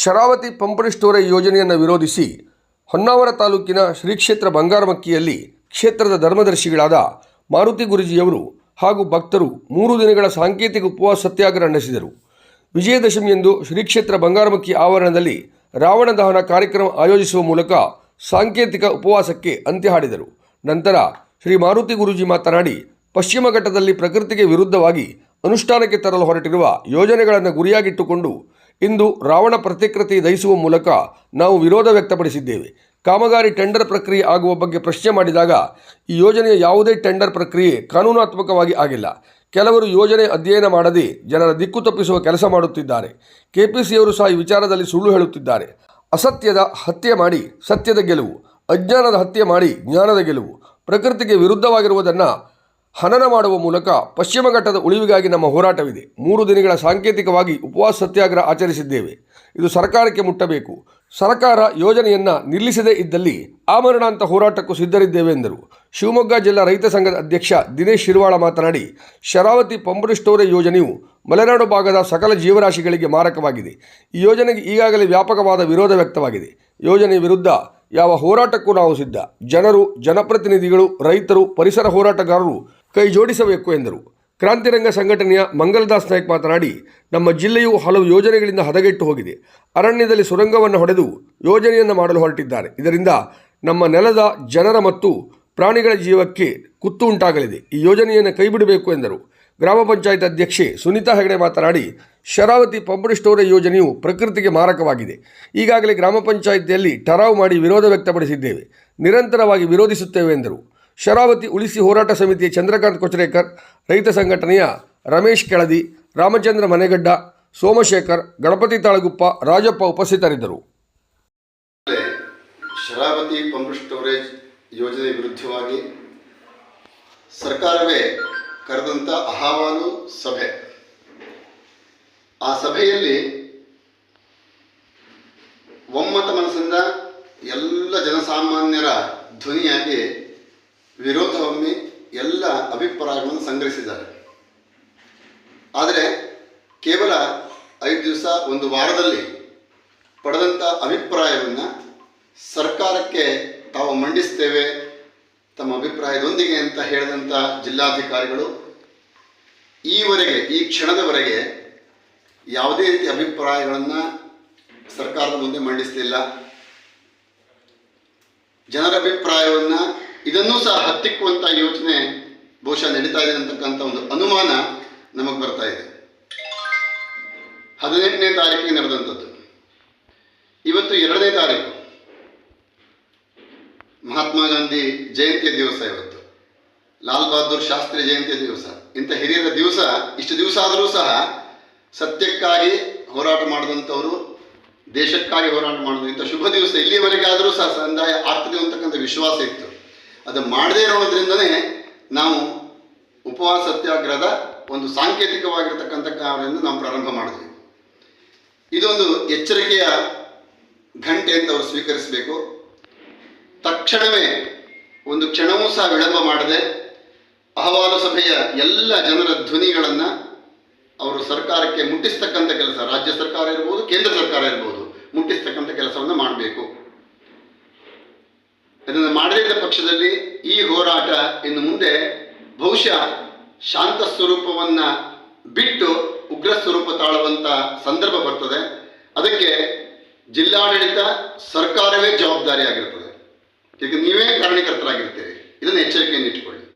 Sharavati ಪಂಪಣಿ storage ಯೋಜನೆಯನ್ನು ವಿರೋಧಿಸಿ ಹೊನ್ನಾವರ ತಾಲೂಕಿನ ಶ್ರೀ ಕ್ಷೇತ್ರ ಬಂಗಾರಮಕ್ಕಿಯಲ್ಲಿ ಕ್ಷೇತ್ರದ ಧರ್ಮದರ್ಶಿಗಳಾದ ಮಾರುತಿ ಗುರುಜಿಯವರು ಹಾಗೂ ಭಕ್ತರು ಮೂರು ದಿನಗಳ ಸಾಂಕೇತಿಕ ಉಪವಾಸ ಸತ್ಯಾಗ್ರಹ ನಡೆಸಿದರು. ವಿಜಯದಶಮಿಯಂದು ಶ್ರೀ ಕ್ಷೇತ್ರ ಬಂಗಾರಮಕ್ಕಿ ಆವರಣದಲ್ಲಿ ರಾವಣ ದಹನ ಕಾರ್ಯಕ್ರಮ ಆಯೋಜಿಸುವ ಮೂಲಕ ಸಾಂಕೇತಿಕ ಉಪವಾಸಕ್ಕೆ ಅಂತ್ಯ ಹಾಡಿದರು. ನಂತರ ಶ್ರೀ ಮಾರುತಿ ಗುರುಜಿ ಮಾತನಾಡಿ, ಪಶ್ಚಿಮ ಘಟ್ಟದಲ್ಲಿ ಪ್ರಕೃತಿಗೆ ವಿರುದ್ಧವಾಗಿ ಅನುಷ್ಠಾನಕ್ಕೆ ತರಲು ಹೊರಟಿರುವ ಯೋಜನೆಗಳನ್ನು ಗುರಿಯಾಗಿಟ್ಟುಕೊಂಡು ಇಂದು ರಾವಣ ಪ್ರತಿಕೃತಿ ದಹಿಸುವ ಮೂಲಕ ನಾವು ವಿರೋಧ ವ್ಯಕ್ತಪಡಿಸಿದ್ದೇವೆ. ಕಾಮಗಾರಿ ಟೆಂಡರ್ ಪ್ರಕ್ರಿಯೆ ಆಗುವ ಬಗ್ಗೆ ಪ್ರಶ್ನೆ ಮಾಡಿದಾಗ ಈ ಯೋಜನೆಯ ಯಾವುದೇ ಟೆಂಡರ್ ಪ್ರಕ್ರಿಯೆ ಕಾನೂನಾತ್ಮಕವಾಗಿ ಆಗಿಲ್ಲ. ಕೆಲವರು ಯೋಜನೆ ಅಧ್ಯಯನ ಮಾಡದೆ ಜನರ ದಿಕ್ಕು ತಪ್ಪಿಸುವ ಕೆಲಸ ಮಾಡುತ್ತಿದ್ದಾರೆ. ಕೆಪಿಸಿಯವರು ಸಹ ಈ ವಿಚಾರದಲ್ಲಿ ಸುಳ್ಳು ಹೇಳುತ್ತಿದ್ದಾರೆ. ಅಸತ್ಯದ ಹತ್ಯೆ ಮಾಡಿ ಸತ್ಯದ ಗೆಲುವು, ಅಜ್ಞಾನದ ಹತ್ಯೆ ಮಾಡಿ ಜ್ಞಾನದ ಗೆಲುವು, ಪ್ರಕೃತಿಗೆ ವಿರುದ್ಧವಾಗಿರುವುದನ್ನು ಹನನ ಮಾಡುವ ಮೂಲಕ ಪಶ್ಚಿಮ ಘಟ್ಟದ ಉಳಿವಿಗಾಗಿ ನಮ್ಮ ಹೋರಾಟವಿದೆ. ಮೂರು ದಿನಗಳ ಸಾಂಕೇತಿಕವಾಗಿ ಉಪವಾಸ ಸತ್ಯಾಗ್ರಹ ಆಚರಿಸಿದ್ದೇವೆ. ಇದು ಸರ್ಕಾರಕ್ಕೆ ಮುಟ್ಟಬೇಕು. ಸರ್ಕಾರ ಯೋಜನೆಯನ್ನು ನಿಲ್ಲಿಸದೇ ಇದ್ದಲ್ಲಿ ಆಮರಣಾಂತ ಹೋರಾಟಕ್ಕೂ ಸಿದ್ಧರಿದ್ದೇವೆ ಎಂದರು. ಶಿವಮೊಗ್ಗ ಜಿಲ್ಲಾ ರೈತ ಸಂಘದ ಅಧ್ಯಕ್ಷ ದಿನೇಶ್ ಶಿರ್ವಾಳ ಮಾತನಾಡಿ, ಶರಾವತಿ ಪಂಬರು ಸ್ಟೋರೇಜ್ ಯೋಜನೆಯು ಮಲೆನಾಡು ಭಾಗದ ಸಕಲ ಜೀವರಾಶಿಗಳಿಗೆ ಮಾರಕವಾಗಿದೆ. ಈ ಯೋಜನೆಗೆ ಈಗಾಗಲೇ ವ್ಯಾಪಕವಾದ ವಿರೋಧ ವ್ಯಕ್ತವಾಗಿದೆ. ಯೋಜನೆ ವಿರುದ್ಧ ಯಾವ ಹೋರಾಟಕ್ಕೂ ನಾವು ಸಿದ್ಧ. ಜನರು, ಜನಪ್ರತಿನಿಧಿಗಳು, ರೈತರು, ಪರಿಸರ ಹೋರಾಟಗಾರರು ಕೈ ಜೋಡಿಸಬೇಕು ಎಂದರು. ಕ್ರಾಂತಿರಂಗ ಸಂಘಟನೆಯ ಮಂಗಲದಾಸ್ ನಾಯ್ಕ್ ಮಾತನಾಡಿ, ನಮ್ಮ ಜಿಲ್ಲೆಯು ಹಲವು ಯೋಜನೆಗಳಿಂದ ಹದಗೆಟ್ಟು ಹೋಗಿದೆ. ಅರಣ್ಯದಲ್ಲಿ ಸುರಂಗವನ್ನು ಹೊಡೆದು ಯೋಜನೆಯನ್ನು ಮಾಡಲು ಹೊರಟಿದ್ದಾರೆ. ಇದರಿಂದ ನಮ್ಮ ನೆಲದ ಜನರ ಮತ್ತು ಪ್ರಾಣಿಗಳ ಜೀವಕ್ಕೆ ಕುತ್ತು ಉಂಟಾಗಲಿದೆ. ಈ ಯೋಜನೆಯನ್ನು ಕೈಬಿಡಬೇಕು ಎಂದರು. ಗ್ರಾಮ ಪಂಚಾಯತ್ ಅಧ್ಯಕ್ಷೆ ಸುನೀತಾ ಹೆಗಡೆ ಮಾತನಾಡಿ, ಶರಾವತಿ ಪಂಪಡಿ ಸ್ಟೋರೇಜ್ ಯೋಜನೆಯು ಪ್ರಕೃತಿಗೆ ಮಾರಕವಾಗಿದೆ. ಈಗಾಗಲೇ ಗ್ರಾಮ ಪಂಚಾಯಿತಿಯಲ್ಲಿ ಠರಾವು ಮಾಡಿ ವಿರೋಧ ವ್ಯಕ್ತಪಡಿಸಿದ್ದೇವೆ. ನಿರಂತರವಾಗಿ ವಿರೋಧಿಸುತ್ತೇವೆ ಎಂದರು. ಶರಾವತಿ ಉಳಿಸಿ ಹೋರಾಟ ಸಮಿತಿಯ ಚಂದ್ರಕಾಂತ್ ಕೊಚರೇಕರ್, ರೈತ ಸಂಘಟನೆಯ ರಮೇಶ್ ಕೆಳದಿ, ರಾಮಚಂದ್ರ ಮನೆಗಡ್ಡ, ಸೋಮಶೇಖರ್, ಗಣಪತಿ ತಾಳಗುಪ್ಪ, ರಾಜಪ್ಪ ಉಪಸ್ಥಿತರಿದ್ದರು. ಶರಾವತಿ ಪಂಪ್ ಸ್ಟೋರೇಜ್ ಯೋಜನೆ ವಿರುದ್ಧವಾಗಿ ಸರ್ಕಾರವೇ ಕರೆದಂತ ಅಹವಾಲು ಸಭೆ. ಆ ಸಭೆಯಲ್ಲಿ ಒಮ್ಮತ ಮನಸ್ಸಿಂದ ಎಲ್ಲ ಜನಸಾಮಾನ್ಯರ ಧ್ವನಿಯಾಗಿ ವಿರೋಧವೊಮ್ಮೆ ಎಲ್ಲ ಅಭಿಪ್ರಾಯಗಳನ್ನು ಸಂಗ್ರಹಿಸಿದ್ದಾರೆ. ಆದರೆ ಕೇವಲ ಐದು ದಿವಸ ಒಂದು ವಾರದಲ್ಲಿ ಪಡೆದಂಥ ಅಭಿಪ್ರಾಯವನ್ನು ಸರ್ಕಾರಕ್ಕೆ ತಾವು ಮಂಡಿಸ್ತೇವೆ, ತಮ್ಮ ಅಭಿಪ್ರಾಯದೊಂದಿಗೆ ಅಂತ ಹೇಳಿದಂಥ ಜಿಲ್ಲಾಧಿಕಾರಿಗಳು ಈವರೆಗೆ, ಈ ಕ್ಷಣದವರೆಗೆ ಯಾವುದೇ ರೀತಿ ಅಭಿಪ್ರಾಯಗಳನ್ನು ಸರ್ಕಾರದ ಮುಂದೆ ಮಂಡಿಸಲಿಲ್ಲ. ಜನರ ಅಭಿಪ್ರಾಯವನ್ನು ಇದನ್ನೂ ಸಹ ಹತ್ತಿಕ್ಕುವಂತಹ ಯೋಚನೆ ಬಹುಶಃ ನಡೀತಾ ಇದೆ ಅಂತಕ್ಕಂಥ ಒಂದು ಅನುಮಾನ ನಮಗೆ ಬರ್ತಾ ಇದೆ. ಹದಿನೆಂಟನೇ ತಾರೀಕಿಗೆ ನಡೆದಂಥದ್ದು. ಇವತ್ತು ಎರಡನೇ ತಾರೀಕು. ಮಹಾತ್ಮ ಗಾಂಧಿ ಜಯಂತಿಯ ದಿವಸ ಇವತ್ತು. ಲಾಲ್ ಬಹದ್ದೂರ್ ಶಾಸ್ತ್ರಿ ಜಯಂತಿಯ ದಿವಸ. ಇಂಥ ಹಿರಿಯರ ದಿವಸ, ಇಷ್ಟು ದಿವಸ ಆದರೂ ಸಹ ಸತ್ಯಕ್ಕಾಗಿ ಹೋರಾಟ ಮಾಡಿದಂಥವರು, ದೇಶಕ್ಕಾಗಿ ಹೋರಾಟ ಮಾಡಿದ್ರು ಇಂಥ ಶುಭ ದಿವಸ ಇಲ್ಲಿಯವರೆಗೆ ಆದರೂ ಸಹ ಸಂದಾಯ ಆಗ್ತದೆ ಅಂತಕ್ಕಂಥ ವಿಶ್ವಾಸ ಇತ್ತು. ಅದು ಮಾಡದೇ ಇರೋದ್ರಿಂದನೇ ನಾವು ಉಪವಾಸ ಸತ್ಯಾಗ್ರಹದ ಒಂದು ಸಾಂಕೇತಿಕವಾಗಿರ್ತಕ್ಕಂಥ ಕಾರ್ಯವನ್ನು ನಾವು ಪ್ರಾರಂಭ ಮಾಡಿದ್ವಿ. ಇದೊಂದು ಎಚ್ಚರಿಕೆಯ ಘಂಟೆ ಅಂತ ಅವರು ಸ್ವೀಕರಿಸಬೇಕು. ತಕ್ಷಣವೇ ಒಂದು ಕ್ಷಣವೂ ಸಹ ವಿಳಂಬ ಮಾಡದೆ ಅಹವಾಲು ಸಭೆಯ ಎಲ್ಲ ಜನರ ಧ್ವನಿಗಳನ್ನು ಅವರು ಸರ್ಕಾರಕ್ಕೆ ಮುಟ್ಟಿಸ್ತಕ್ಕಂಥ ಕೆಲಸ, ರಾಜ್ಯ ಸರ್ಕಾರ ಇರ್ಬೋದು, ಕೇಂದ್ರ ಸರ್ಕಾರ ಇರ್ಬೋದು, ಮುಟ್ಟಿಸ್ತಕ್ಕಂಥ ಕೆಲಸವನ್ನು ಮಾಡಬೇಕು. ಇದನ್ನು ಮಾಡದಿದ್ದ ಪಕ್ಷದಲ್ಲಿ ಈ ಹೋರಾಟ ಇನ್ನು ಮುಂದೆ ಬಹುಶಃ ಶಾಂತ ಸ್ವರೂಪವನ್ನ ಬಿಟ್ಟು ಉಗ್ರ ಸ್ವರೂಪ ತಾಳುವಂತ ಸಂದರ್ಭ ಬರ್ತದೆ. ಅದಕ್ಕೆ ಜಿಲ್ಲಾಡಳಿತ ಸರ್ಕಾರವೇ ಜವಾಬ್ದಾರಿ ಆಗಿರ್ತದೆ ಈಗ ನೀವೇ ಕಾರಣೀಕರ್ತರಾಗಿರ್ತೀರಿ. ಇದನ್ನು ಎಚ್ಚರಿಕೆಯನ್ನು ಇಟ್ಟುಕೊಳ್ಳಿ.